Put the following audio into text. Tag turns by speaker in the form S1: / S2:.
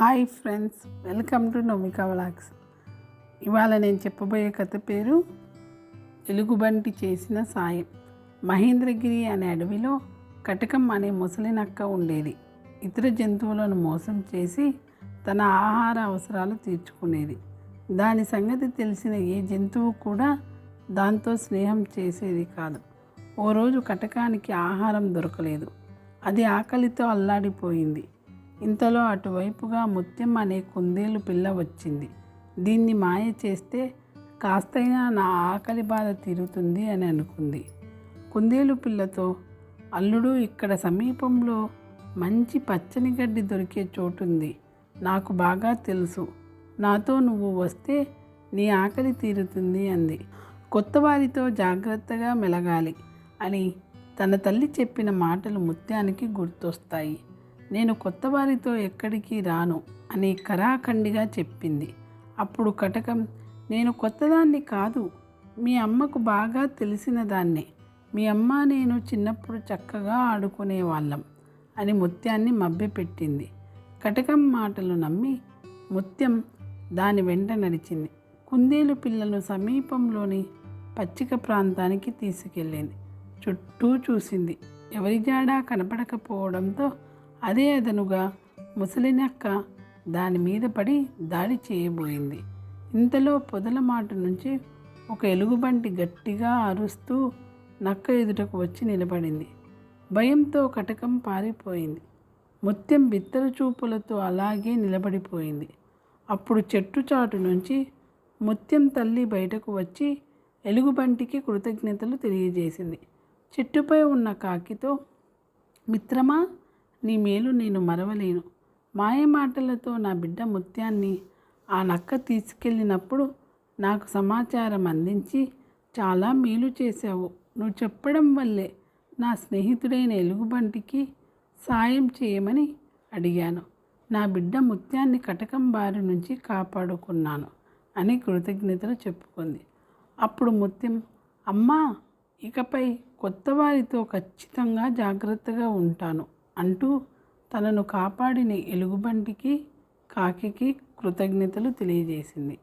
S1: Hi friends welcome to Nomika vlogs. ఇవాళ నేను చెప్పబోయే కథ పేరు ఎలుగుబంటి చేసిన సాయం. మహేంద్రగిరి అనే అడవిలో కటకం అనే ముసలి నక్క ఉండేది. ఇతర జంతువులను మోసం చేసి తన ఆహార అవసరాలు తీర్చుకునేది. దాని సంగతి తెలిసిన ఏ జంతువు కూడా దాంతో స్నేహం చేసేది కాదు. ఓ రోజు కటకానికి ఆహారం దొరకలేదు. అది ఆకలితో అల్లాడిపోయింది. ఇంతలో అటువైపుగా ముత్యం అనే కుందేలు పిల్ల వచ్చింది. దీన్ని మాయ చేస్తే కాస్తైనా నా ఆకలి బాధ తీరుతుంది అని అనుకుంది. కుందేలు పిల్లతో అల్లుడు ఇక్కడ సమీపంలో మంచి పచ్చని గడ్డి దొరికే చోటుంది. నాకు బాగా తెలుసు. నాతో నువ్వు వస్తే నీ ఆకలి తీరుతుంది అంది. కొత్త వారితో జాగ్రత్తగా మెలగాలి అని తన తల్లి చెప్పిన మాటలు ముత్యానికి గుర్తొస్తాయి. నేను కొత్త వారితో ఎక్కడికి రాను అని కరాఖండిగా చెప్పింది. అప్పుడు కటకం నేను కొత్తదాన్ని కాదు మీ అమ్మకు బాగా తెలిసిన దాన్నే. మీ అమ్మ నేను చిన్నప్పుడు చక్కగా ఆడుకునే వాళ్ళం అని ముత్యాన్ని మభ్యపెట్టింది. కటకం మాటలు నమ్మి ముత్యం దాని వెంట నడిచింది. కుందేలు పిల్లను సమీపంలోని పచ్చిక ప్రాంతానికి తీసుకెళ్ళింది. చుట్టూ చూసింది. ఎవరి జాడా కనపడకపోవడంతో అదే అదనుగా ముసలినక్క దాని మీద పడి దాడి చేయబోయింది. ఇంతలో పొదల మాట నుంచి ఒక ఎలుగుబంటి గట్టిగా అరుస్తూ నక్క ఎదుటకు వచ్చి నిలబడింది. భయంతో కటకం పారిపోయింది. ముత్యం బిత్తర చూపులతో అలాగే నిలబడిపోయింది. అప్పుడు చెట్టు చాటు నుంచి ముత్యం తల్లి బయటకు వచ్చి ఎలుగుబంటికి కృతజ్ఞతలు తెలియజేసింది. చెట్టుపై ఉన్న కాకితో మిత్రమా నీ మేలు నేను మరవలేను. మాయ మాటలతో నా బిడ్డ ముత్యాన్ని ఆ నక్క తీసుకెళ్ళినప్పుడు నాకు సమాచారం అందించి చాలా మేలు చేశావు. నువ్వు చెప్పడం వల్లే నా స్నేహితుడైన ఎలుగుబంటికి సాయం చేయమని అడిగాను. నా బిడ్డ ముత్యాన్ని కటకం బారి నుంచి కాపాడుకున్నాను అని కృతజ్ఞతలు చెప్పుకుంది. అప్పుడు ముత్యం అమ్మా ఇకపై కొత్త వారితో ఖచ్చితంగా జాగ్రత్తగా ఉంటాను. అంటూ తనను కాపాడిన ఎలుగుబంటికి కాకికి కృతజ్ఞతలు తెలియజేసింది.